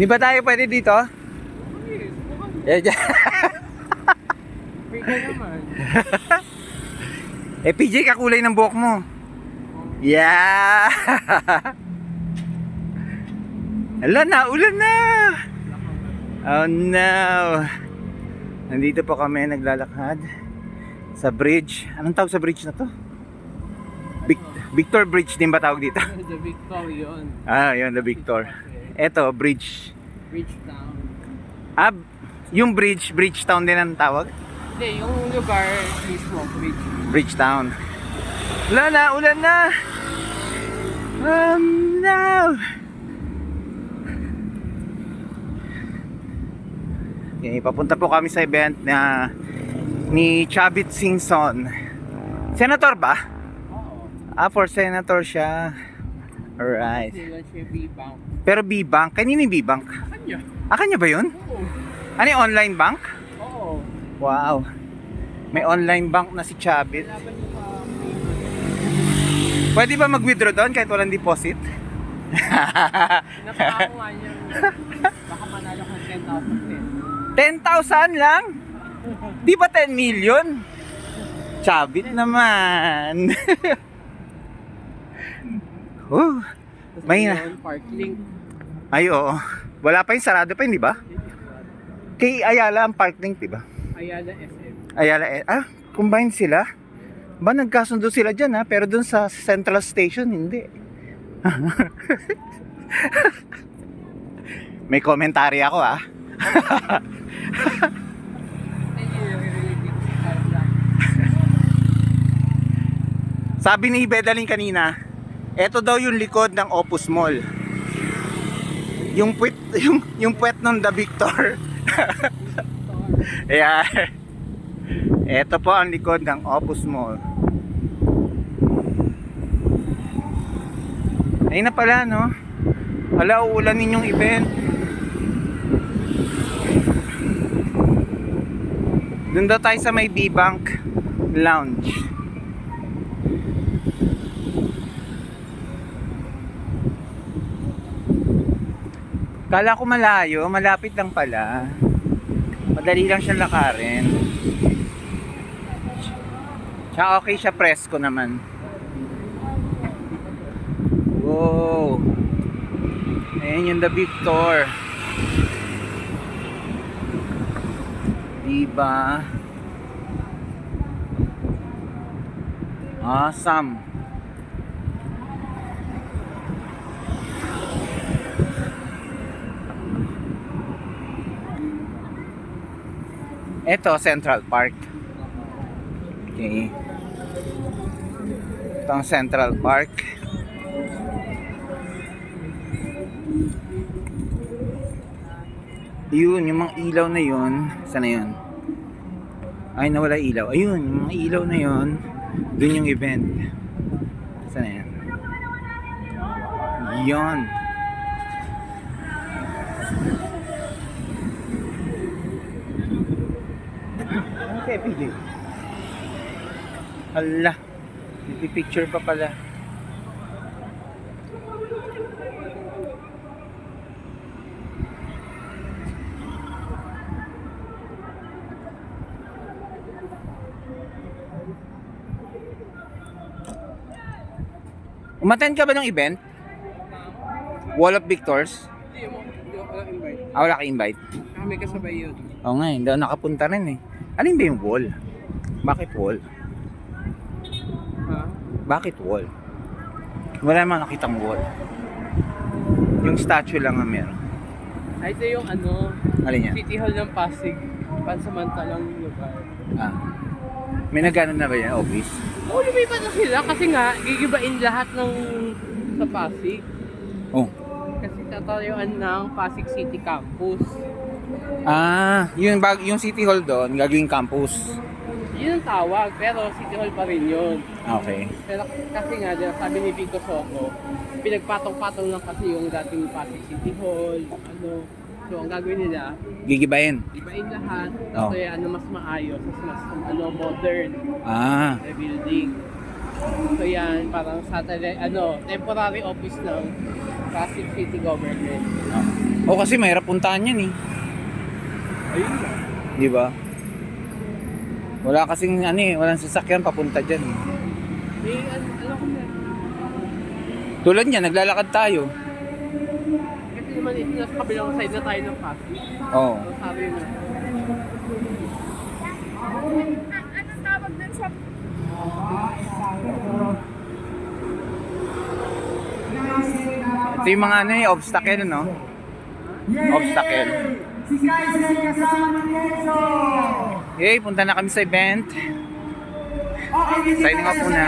Di ba tayo pwede dito? Eh, naman. eh, PJ, kakulay ng buhok mo. Yeah! Ala na, ulan na! Oh no! Nandito po kami naglalakad sa bridge. Anong tawag sa bridge na to? Vic- Victor Bridge din ba tawag dito? The Victor yun. Ah, yun, the Victor. Eto, bridge. Bridge Town. Ah, yung bridge, Bridgetown din ang tawag? Hindi, yung lugar mismo, Bridge. Bridgetown. Ulan na, ulan na! Um, no! Okay, papunta po kami sa event na ni Chavit Singson. Senator ba? Oo. Ah, for senator siya. Alright. Pero B-Bank, kanino yung B-Bank? Kanya? Ah, kanya ba yun? Oo. Ano yung online bank? Oo. Wow. May online bank na si niyo sa Pwede ba mag-withdraw doon kahit walang deposit? Napaka nga niya. Baka manalo ka 10,000 10,000 lang? Di ba 10 million? Chavit naman. Oh, May na. Park Link. ay oo. Wala pa yun, sarado pa yun, di ba? Kay Ayala ang parking, di ba? Ayala SM. Ayala, ah, combine sila? Ba, nagkasundo sila dyan ha, pero dun sa Central Station, hindi. May komentary ako ah. Carla. Sabi ni Bedaling kanina, eto daw yung likod ng Opus Mall. Yung puwet, yung, yung puwet ng The Victor. Ayan. Eto po ang likod ng Opus Mall. Ayun na pala, no? Wala, uulanin yung event. Doon daw tayo sa may B-Bank Lounge. Kala ko malayo, malapit lang pala. Madali lang siya lakarin. Tsaka okay siya presko naman. Wow. Ayan yung The Victor. Diba? Awesome. Ito, Central Park. Okay. Ito Central Park. Yun, yung mga ilaw na yun. Sana yun? Ay, nawala ilaw. Ayun, yung mga ilaw na yun. Dun yung event. Sana yan? Yun. Kaya PJ? Hala. Picture pa pala. Umattend ka ba ng event? Wall of Victors? Hindi ako lang invite. Ah, wala ka invite. Kami kasabay yun. Oo nga, hindi ako nakapunta rin eh. Alin ba yung wall? Bakit wall? Ha? Bakit wall? Wala naman nakitang wall. Yung statue lang ang meron. Ay, ito yung ano, Alin yan? City Hall ng Pasig. Pansamantalang lugar. Ah. May nagano na ba yan, office? Oo, lumipat na sila kasi nga, gigibain lahat ng sa Pasig. Oh. Kasi tatayuan ng Pasig City Campus. Ah, yung bag, yung City Hall doon, gagawing campus. Yun ang tawag, pero City Hall pa rin yun. Okay. Pero kasi nga, di ba, sabi ni Vico Soco, pinagpatong-patong lang kasi yung dating Pasig City Hall, ano. So, ang gagawin nila, Gigibayin. ibain lahat, Oh. kaya ano mas maayos, mas, mas ano, modern Ah, na building. So yan, parang satellite, ano, temporary office ng Pasig City Government. oh. O kasi mahirap puntahan yan eh. Ayun lang. Di ba? Wala kasing ano eh, walang sasakyan papunta dyan. eh. Eh, ano, ano ko na. Tulad niya, naglalakad tayo. Kasi naman ito nasa kabilang side na tayo ng pass. Oo. So, sabi na. Anong tawag dun sa Ito yung mga ano eh, obstacle, no? Obstacle. Si Kaiser kasama ni Enzo. Okay, punta na kami sa event. Okay, Signing off muna.